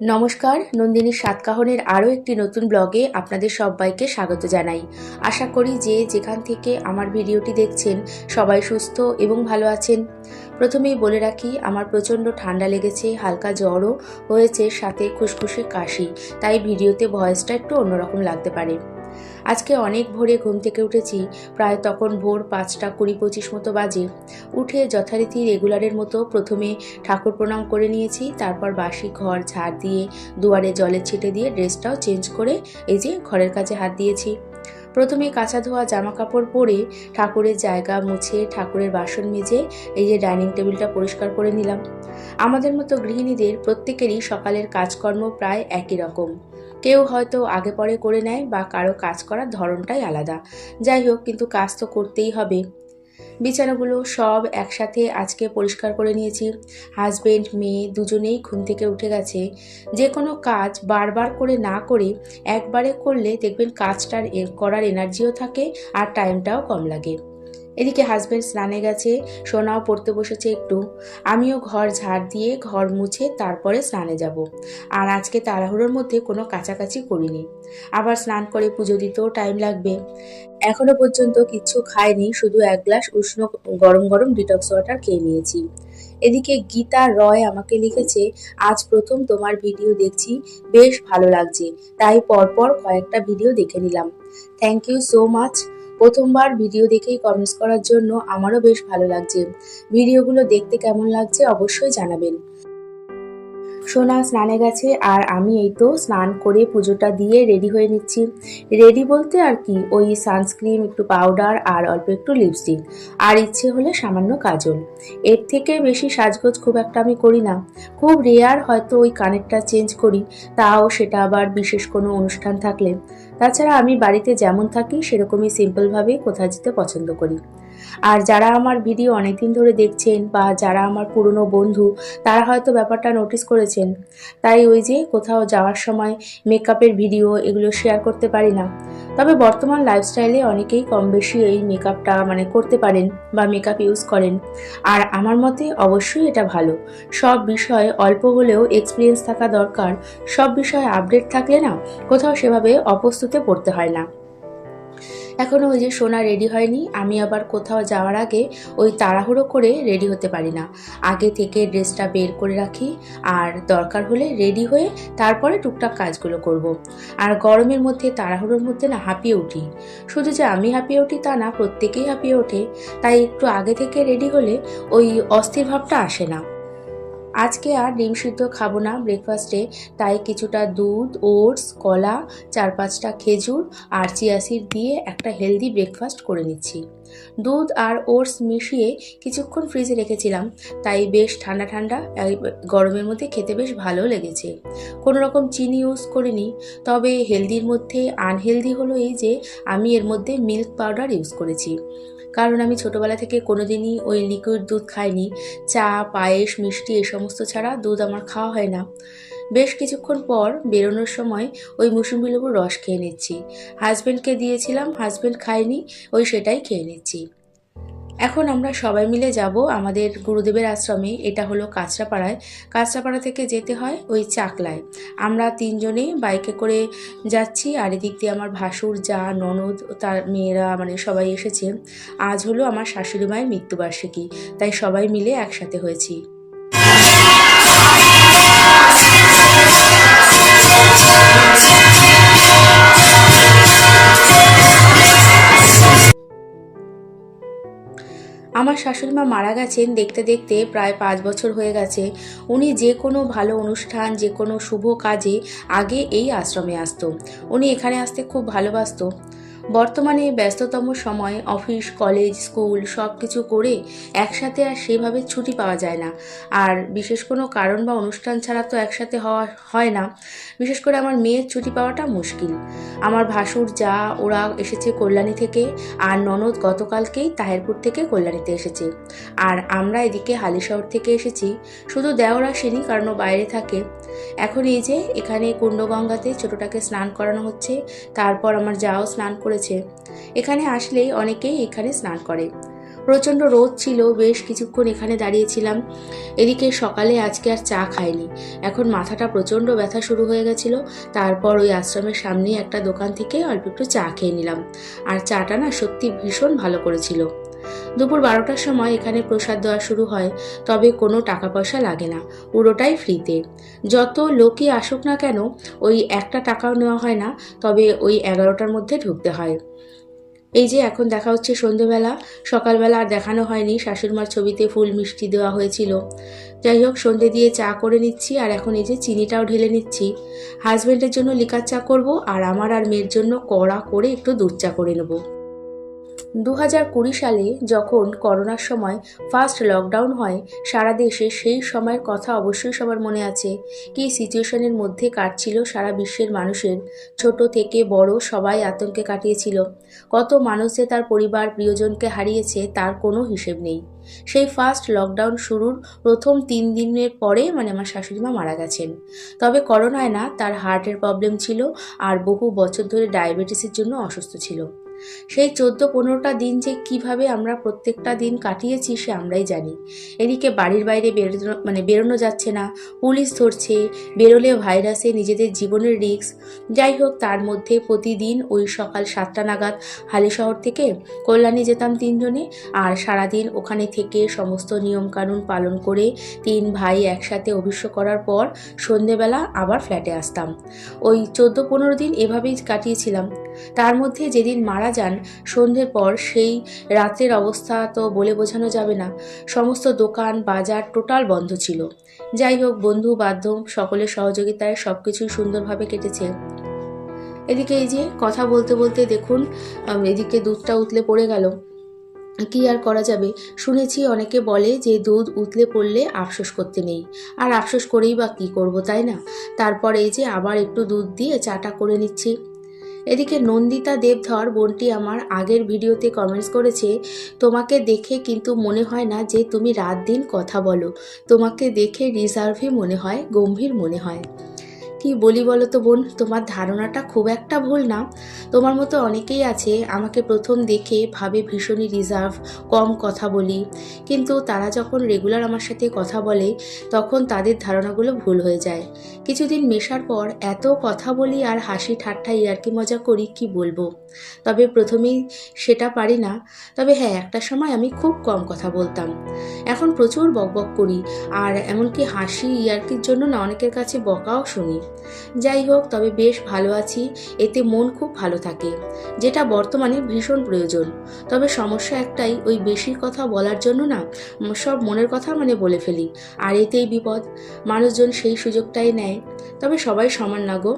নমস্কার নন্দিনী সাতকাহনের আরও একটি নতুন ব্লগে আপনাদের সবাইকে স্বাগত জানাই। আশা করি যে যেখান থেকে আমার ভিডিওটি দেখছেন, সবাই সুস্থ এবং ভালো আছেন। প্রথমেই বলে রাখি, আমার প্রচণ্ড ঠান্ডা লেগেছে, হালকা জ্বরও হয়েছে, সাথে খুশখুশে কাশি, তাই ভিডিওতে ভয়েসটা একটু অন্যরকম লাগতে পারে। আজকে অনেক ভোরে ঘুম থেকে উঠেছি, প্রায় তখন ভোর পাঁচটা কুড়ি পঁচিশ মতো বাজে। উঠে যথারীতি রেগুলারের মতো প্রথমে ঠাকুর প্রণাম করে নিয়েছি, তারপর বাসি ঘর ঝাড় দিয়ে দুয়ারে জলের ছিটে দিয়ে ড্রেসটাও চেঞ্জ করে এই যে ঘরের কাছে হাত দিয়েছি। প্রথমে কাঁচা ধোয়া জামা কাপড় পরে ঠাকুরের জায়গা মুছে ঠাকুরের বাসন মেজে এই যে ডাইনিং টেবিলটা পরিষ্কার করে নিলাম। আমাদের মতো গৃহিণীদের প্রত্যেকেরই সকালের কাজকর্ম প্রায় একই রকম। কেউ হয়তো আগে পরে করে নেয় বা কারও কাজ করার ধরনটাই আলাদা। যাই হোক, কিন্তু কাজ তো করতেই হবে। বিছানাগুলো সব একসাথে আজকে পরিষ্কার করে নিয়েছি। হাজবেন্ড, মেয়ে দুজনেই ঘুম থেকে উঠে গেছে। যে কোনো কাজ বারবার করে না করে একবারে করলে দেখবেন কাজটার করার এনার্জিও থাকে আর টাইমটাও কম লাগে। এদিকে হাজবেন্ড স্নানে গেছে, সোনাও পড়তে বসেছে একটু। আমিও ঘর ঝাড় দিয়ে ঘর মুছে তারপরে স্নানে যাব। আর আজকে তাড়াহুড়োর মধ্যে কোনো কাছাকাছি করিনি। আবার স্নান করে পুজো দিতেও টাইম লাগবে। এখনও পর্যন্ত কিচ্ছু খাইনি, শুধু এক গ্লাস উষ্ণ গরম গরম ডিটক্স ওয়াটার খেয়ে নিয়েছি। এদিকে গীতা রয় আমাকে লিখেছে, আজ প্রথম তোমার ভিডিও দেখছি, বেশ ভালো লাগছে। তাই পরপর কয়েকটা ভিডিও দেখে নিলাম। থ্যাংক ইউ সো মাচ প্রথমবার ভিডিও দেখেই কমেন্টস করার জন্য আমারও বেশ ভালো লাগছে। ভিডিওগুলো দেখতে কেমন লাগছে অবশ্যই জানাবেন। সোনা স্নানে গেছে আর আমি এই তো স্নান করে পুজোটা দিয়ে রেডি হয়ে নিচ্ছি। রেডি বলতে আর কি? ওই সানস্ক্রিন একটু পাউডার আর অল্প একটু লিপস্টিক আর ইচ্ছে হলে সামান্য কাজল। এর থেকে বেশি সাজগোজ খুব একটা আমি করি না। খুব রেয়ার হয়তো ওই কানেরটা চেঞ্জ করি, তাও সেটা আবার বিশেষ কোনো অনুষ্ঠান থাকলে। তাছাড়া আমি বাড়িতে যেমন থাকি, সেরকমই সিম্পলভাবেই কোথাও যেতে পছন্দ করি। আর যারা আমার ভিডিও অনেকদিন ধরে দেখছেন বা যারা আমার পুরনো বন্ধু, তারা হয়তো ব্যাপারটা নোটিস করেছেন। তাই ওই যে কোথাও যাওয়ার সময় মেকআপের ভিডিও এগুলো শেয়ার করতে পারি না। তবে বর্তমান লাইফস্টাইলে অনেকেই কম বেশি এই মেকআপটা মানে করতে পারেন বা মেকআপ ইউজ করেন। আর আমার মতে অবশ্যই এটা ভালো। সব বিষয়ে অল্প হলেও এক্সপিরিয়েন্স থাকা দরকার। সব বিষয়ে আপডেট থাকলে না কোথাও সেভাবে অপ্রস্তুতে পড়তে হয় না। এখনও ওই যে সোনা রেডি হয়নি, আমি আবার কোথাও যাওয়ার আগে ওই তাড়াহুড়ো করে রেডি হতে পারি না। আগে থেকে ড্রেসটা বের করে রাখি, আর দরকার হলে রেডি হয়ে তারপরে টুকটাক কাজগুলো করব। আর গরমের মধ্যে, তাড়াহুড়োর মধ্যে না হাঁপিয়ে উঠি। শুধু যে আমি হাঁপিয়ে উঠি তা না, প্রত্যেকেই হাঁপিয়ে ওঠে। তাই একটু আগে থেকে রেডি হলে ওই অস্থির ভাবটা আসে না। আজকে আর ডিম সিদ্ধ খাব না ব্রেকফাস্টে তাই কিছুটা দুধ, ওটস, কলা, চার পাঁচটা খেজুর আর চিয়াসিড দিয়ে একটা হেলদি ব্রেকফাস্ট করে নিচ্ছি। দুধ আর ওটস মিশিয়ে কিছুক্ষণ ফ্রিজে রেখেছিলাম। তাই বেশ ঠান্ডা ঠান্ডা গরমের মধ্যে খেতে বেশ ভালো লেগেছে। কোনো রকম চিনি ইউজ করিনি। তবে হেলদির মধ্যে আনহেলদি হলো এই যে, আমি এর মধ্যে মিল্ক পাউডার ইউজ করেছি। কারণ আমি ছোটোবেলা থেকে কোনোদিনই ওই লিকুইড দুধ খাইনি। চা, পায়েস, মিষ্টি এ সমস্ত ছাড়া দুধ আমার খাওয়া হয় না। বেশ কিছুক্ষণ পর বেরোনোর সময় ওই মুসুম্বি লেবুর রস খেয়ে নিচ্ছি। হাজব্যান্ডকে দিয়েছিলাম হাজব্যান্ড খায়নি, ওই সেটাই খেয়ে নিচ্ছি। এখন আমরা সবাই মিলে যাব আমাদের গুরুদেবের আশ্রমে, এটা হলো কাঁচরাপাড়ায়। কাঁচরাপাড়া থেকে যেতে হয় ওই চাকলায়। আমরা তিনজনে বাইকে করে যাচ্ছি, আর এদিক দিয়ে আমার ভাসুর, যা, ননদ, তার মেয়েরা মানে সবাই এসেছে। আজ হলো আমার শাশুড়ি মায়ের মৃত্যুবার্ষিকী, তাই সবাই মিলে একসাথে হয়েছি। আমার শাশুড়িমা মারা গেছেন দেখতে দেখতে প্রায় পাঁচ বছর হয়ে গেছে। উনি যে কোনো ভালো অনুষ্ঠান, যে কোনো শুভ কাজে আগে এই আশ্রমে আসতো। উনি এখানে আসতে খুব ভালোবাসতো। বর্তমানে ব্যস্ততম সময়, অফিস, কলেজ, স্কুল সব কিছু করে একসাথে আর সেভাবে ছুটি পাওয়া যায় না। আর বিশেষ কোনো কারণ বা অনুষ্ঠান ছাড়া তো একসাথে হওয়া হয় না। বিশেষ করে আমার মেয়ের ছুটি পাওয়াটা মুশকিল। আমার ভাসুর যা, ওরা এসেছে কল্যাণী থেকে, আর ননদ গতকালকেই তাহেরপুর থেকে কল্যাণীতে এসেছে। আর আমরা এদিকে হালিশহর থেকে এসেছি। শুধু দেওর আসেনি কারণ ও বাইরে থাকে। এখন এই যে, এখানে কুণ্ডগঙ্গাতে ছোটটাকে স্নান করানো হচ্ছে। তারপর আমার যাও স্নান করেছে। এখানে আসলেই অনেকেই এখানে স্নান করে। প্রচণ্ড রোদ ছিল, বেশ কিছুক্ষণ এখানে দাঁড়িয়েছিলাম। এদিকে সকালে আজকে আর চা খায়নি এখন মাথাটা প্রচণ্ড ব্যথা শুরু হয়ে গেছিল। তারপর ওই আশ্রমের সামনেই একটা দোকান থেকে অল্প একটু চা খেয়ে নিলাম। আর চাটা না সত্যি ভীষণ ভালো করেছিল। দুপুর বারোটার সময় এখানে প্রসাদ দেওয়া শুরু হয়, তবে কোনো টাকা পয়সা লাগে না, পুরোটাই ফ্রিতে। যত লোকই আসুক না কেন, ওই একটা টাকাও নেওয়া হয় না, তবে ওই এগারোটার মধ্যে ঢুকতে হয়। এই যে এখন দেখা হচ্ছে সন্ধেবেলা, সকালবেলা আর দেখানো হয়নি, শাশুড়মার ছবিতে ফুল মিষ্টি দেওয়া হয়েছিল। যাই হোক, সন্ধে দিয়ে চা করে নিচ্ছি, আর এখন এই যে চিনিটাও ঢেলে নিচ্ছি। হাজব্যান্ডের জন্য লিকার চা করব, আর আমার আর মেয়ের জন্য কড়া করে একটু দুধ চা করে নেব। দু হাজার কুড়ি সালে যখন করোনার সময় ফার্স্ট লকডাউন হয়, সারা দেশে সেই সময়ের কথা অবশ্যই সবার মনে আছে। কি সিচুয়েশনের মধ্যে কাটছিল সারা বিশ্বের মানুষের? ছোট থেকে বড় সবাই আতঙ্কে কাটিয়েছিল। কত মানুষ যে তার পরিবার, প্রিয়জনকে হারিয়েছে, তার কোনো হিসেব নেই। সেই ফার্স্ট লকডাউন শুরুর প্রথম তিন দিনের পরে মানে আমার শাশুড়ি মা মারা গেছেন। তবে করোনায় না, তার হার্টের প্রবলেম ছিল আর বহু বছর ধরে ডায়াবেটিসের জন্য অসুস্থ ছিল। সেই চোদ্দ পনেরোটা দিন যে কীভাবে আমরা প্রত্যেকটা দিন কাটিয়েছি সে আমরাই জানি। এদিকে বাড়ির বাইরে বেরোনো মানে বেরোনো যাচ্ছে না, পুলিশ ধরছে, বেরোলে ভাইরাসে নিজেদের জীবনের রিস্ক। যাই হোক, তার মধ্যে প্রতিদিন ওই সকাল সাতটা নাগাদ হালি শহর থেকে কল্যাণী যেতাম তিনজনে আর সারাদিন ওখানে থেকে সমস্ত নিয়মকানুন পালন করে তিন ভাই একসাথে অভিষ্য করার পর সন্ধেবেলা আবার ফ্ল্যাটে আসতাম। ওই চোদ্দ পনেরো দিন এভাবেই কাটিয়েছিলাম। তার মধ্যে যেদিন মারা যান, সন্ধ্যের পর সেই রাতের অবস্থা তো বলে বোঝানো যাবে না। সমস্ত দোকান, বাজার টোটাল বন্ধ ছিল। যাই হোক, বন্ধু, বান্ধব সকলের সহযোগিতায় সব কিছুই সুন্দরভাবে কেটেছে। এদিকে এই যে কথা বলতে বলতে দেখুন এদিকে দুধটা উতলে পড়ে গেল। কি আর করা যাবে? শুনেছি অনেকে বলে যে দুধ উতলে পড়লে আফসোস করতে নেই। আর আফসোস করেই বা কী করব, তাই না? তারপর এই যে আবার একটু দুধ দিয়ে চাটা করে নিচ্ছি। এদিকে নন্দিতা দেবধর বোনটি আমার আগের ভিডিওতে কমেন্টস করেছে, তোমাকে দেখে কিন্তু মনে হয় না যে তুমি রাত দিন কথা বলো। তোমাকে দেখে রিজার্ভই মনে হয়, গম্ভীর মনে হয়। কি বলি বলো তো বোন? তোমার ধারণাটা খুব একটা ভুল না। তোমার মতো অনেকেই আছে, আমাকে প্রথম দেখে ভাবে ভীষণই রিজার্ভ কম কথা বলি। কিন্তু তারা যখন রেগুলার আমার সাথে কথা বলে, তখন তাদের ধারণাগুলো ভুল হয়ে যায়। কিছুদিন মেশার পর এত কথা বলি আর হাসি ঠাট্টা ইয়ার্কি মজা করি, কি বলব? তবে প্রথমেই সেটা পারি না। তবে হ্যাঁ একটা সময় আমি খুব কম কথা বলতাম। এখন প্রচুর বকবক করি, আর এমনকি হাসি ইয়ার্কির জন্য না অনেকের কাছে বকাও শুনি। যাই হোক, তবে বেশ ভালো আছি, এতে মন খুব ভালো থাকে, যেটা বর্তমানে ভীষণ প্রয়োজন। তবে সমস্যা একটাই, ওই বেশি কথা বলার জন্য না সব মনের কথা মানে বলে ফেলি, আর এতেই বিপদ। মানুষজন সেই সুযোগটাই নেয়। তবে সবাই সমান না গো।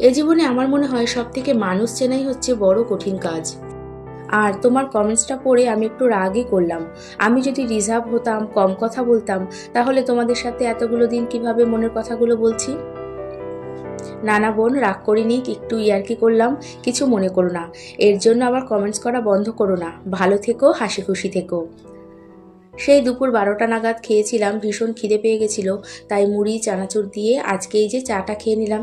এ জীবনে আমার মনে হয় সব থেকে মানুষ চেনাই হচ্ছে বড় কঠিন কাজ। আর তোমার কমেন্টসটা পড়ে আমি একটু রাগই করলাম। আমি যদি রিজার্ভ হতাম, কম কথা বলতাম, তাহলে তোমাদের সাথে এতগুলো দিন কীভাবে মনের কথাগুলো বলছি? নানা বোন, রাগ করিনি, একটু ইয়ার্কি করলাম, কিছু মনে করো না। এর জন্য আবার কমেন্টস করা বন্ধ করো না। ভালো থেকো, হাসি খুশি থেকো। সেই দুপুর বারোটা নাগাদ খেয়েছিলাম, ভীষণ খিদে পেয়ে গেছিল, তাই মুড়ি, চানাচুর দিয়ে আজকে এই যে চাটা খেয়ে নিলাম।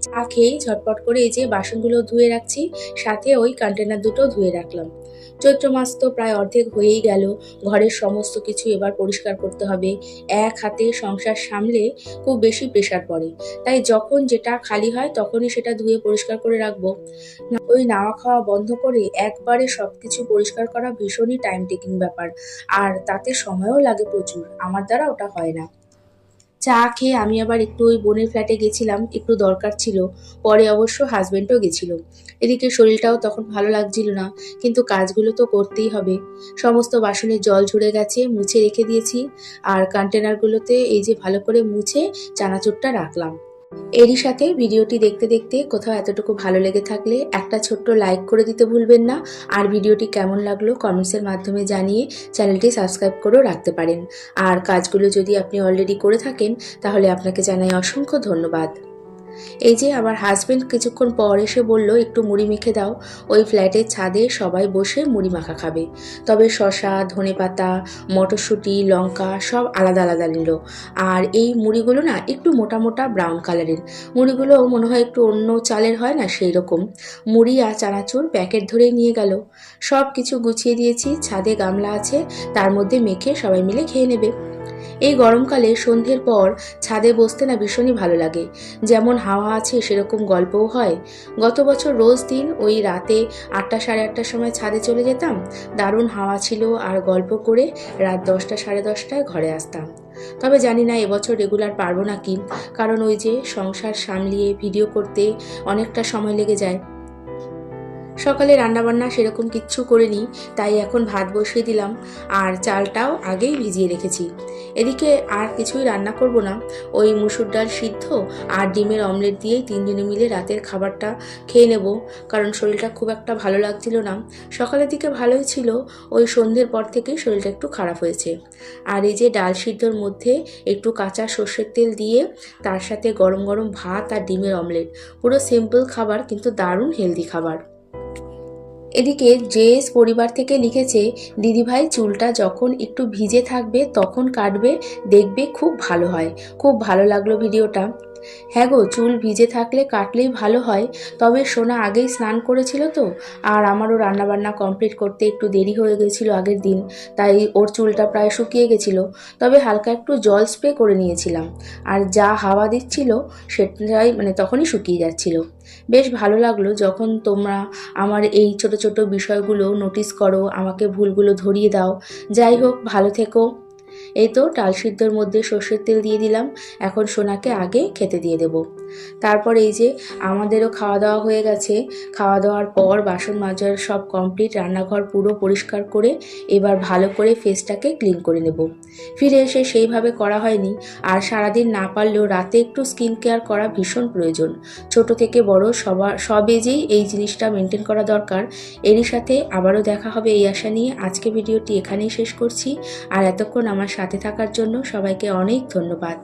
চা খেয়েই ঝটপট করে এই যে বাসনগুলো ধুয়ে রাখছি, সাথে ওই কন্টেনার দুটো ধুয়ে রাখলাম। চৈত্র মাস তো প্রায় অর্ধেক হয়েই গেল। ঘরের সমস্ত কিছু এবার পরিষ্কার করতে হবে। এক হাতে সংসার সামলে খুব বেশি প্রেশার পড়ে। তাই যখন যেটা খালি হয়, তখনই সেটা ধুয়ে পরিষ্কার করে রাখব। ওই নাওয়া খাওয়া বন্ধ করে একবারে সবকিছু পরিষ্কার করা ভীষণই টাইম টেকিং ব্যাপার। আর তাতে সময়ও লাগে প্রচুর। আমার দ্বারা ওটা হয় না। চা খেয়ে আমি আবার একটু ওই বোনের ফ্ল্যাটে গেছিলাম, একটু দরকার ছিল। পরে অবশ্য হাজব্যান্ডও গেছিল। এদিকে শরীরটাও তখন ভালো লাগছিল না, কিন্তু কাজগুলো তো করতেই হবে। সমস্ত বাসনের জল ঝরে গেছে, মুছে রেখে দিয়েছি। আর কন্টেনারগুলোতে এই যে ভালো করে মুছে চানাচুরটা রাখলাম। এরই সাথে ভিডিওটি দেখতে দেখতে কোথাও এতটুকু ভালো লেগে থাকলে একটা ছোট্ট লাইক করে দিতে ভুলবেন না। আর ভিডিওটি কেমন লাগল কমেন্টসের মাধ্যমে জানিয়ে চ্যানেলটি সাবস্ক্রাইব করেও রাখতে পারেন। আর কাজগুলো যদি আপনি অলরেডি করে থাকেন, তাহলে আপনাকে জানাই অসংখ্য ধন্যবাদ। এই যে আমার হাজবেন্ড কিছুক্ষণ পর এসে বলল, একটু মুড়ি মেখে দাও। ওই ফ্ল্যাটের ছাদে সবাই বসে মুড়ি মাখা খাবে। তবে শশা ধনেপাতা, মটরশুঁটি, লঙ্কা সব আলাদা আলাদা নিল। আর এই মুড়িগুলো না একটু মোটা মোটা ব্রাউন কালারের মুড়িগুলো মনে হয় একটু অন্য চালের হয় না সেই রকম মুড়ি আর চানাচুর প্যাকেট ধরেই নিয়ে গেল। সব কিছু গুছিয়ে দিয়েছি, ছাদে গামলা আছে, তার মধ্যে মেখে সবাই মিলে খেয়ে নেবে। এই গরমকালে সন্ধ্যের পর ছাদে বসতে না ভীষণই ভালো লাগে। যেমন হাওয়া আছে, সেরকম গল্পও হয়। গত বছর রোজ দিন ওই রাতে আটটা সাড়ে আটটার সময় ছাদে চলে যেতাম। দারুণ হাওয়া ছিল আর গল্প করে রাত দশটা সাড়ে দশটায় ঘরে আসতাম। তবে জানি না এবছর রেগুলার পারব না কি কারণ ওই যে সংসার সামলিয়ে, ভিডিও করতে অনেকটা সময় লেগে যায়। সকালে রান্নাবান্না সেরকম কিচ্ছু করিনি, তাই এখন ভাত বসিয়ে দিলাম, আর চালটাও আগেই ভিজিয়ে রেখেছি। এদিকে আর কিছুই রান্না করব না, ওই মুসুর ডাল সিদ্ধ আর ডিমের অমলেট দিয়েই তিনজনে মিলে রাতের খাবারটা খেয়ে নেব, কারণ শরীরটা খুব একটা ভালো লাগছিল না। সকালের দিকে ভালোই ছিল, ওই সন্ধ্যের পর থেকেই শরীরটা একটু খারাপ হয়েছে। আর এই যে ডাল সিদ্ধর মধ্যে একটু কাঁচা সর্ষের তেল দিয়ে, তার সাথে গরম গরম ভাত আর ডিমের অমলেট, পুরো সিম্পল খাবার কিন্তু দারুণ হেলদি খাবার। এদিকে জেএস পরিবার থেকে লিখেছে, দিদিভাই, চুলটা যখন একটু ভিজে থাকবে তখন কাটবে, দেখবে খুব ভালো হয়। খুব ভালো লাগল ভিডিওটা। হ্যাঁ গো, চুল ভিজে থাকলে কাটলেই ভালো হয়, তবে সোনা আগেই স্নান করেছিল তো, আর আমারও রান্নাবান্না কমপ্লিট করতে একটু দেরি হয়ে গেছিল আগের দিন, তাই ওর চুলটা প্রায় শুকিয়ে গেছিল, তবে হালকা একটু জল স্প্রে করে নিয়েছিলাম, আর যা হাওয়া দিচ্ছিল সেটাই মানে তখনই শুকিয়ে যাচ্ছিল। বেশ ভালো লাগল যখন তোমরা আমার এই ছোট ছোট বিষয়গুলো নোটিস করো, আমাকে ভুলগুলো ধরিয়ে দাও, যাই হোক, ভালো থেকো। এই তো ডাল সিদ্ধর মধ্যে সর্ষের তেল দিয়ে দিলাম। এখন সোনাকে আগে খেতে দিয়ে দেব। তারপর এই যে আমাদেরও খাওয়া দাওয়া হয়ে গেছে। খাওয়া দাওয়ার পর বাসন মাজার সব কমপ্লিট রান্নাঘর পুরো পরিষ্কার করে এবার ভালো করে ফেসটাকে ক্লিন করে নেব। ফিরে এসে সেইভাবে করা হয়নি। আর সারাদিন না পারলেও রাতে একটু স্কিন কেয়ার করা ভীষণ প্রয়োজন। ছোট থেকে বড় সবার, সব এজেই এই জিনিসটা মেনটেন করা দরকার। এরই সাথে আবারও দেখা হবে এই আশা নিয়ে। আজকে ভিডিওটি এখানেই শেষ করছি। আর এতক্ষণ আমার সাথে থাকার জন্য সবাইকে অনেক ধন্যবাদ।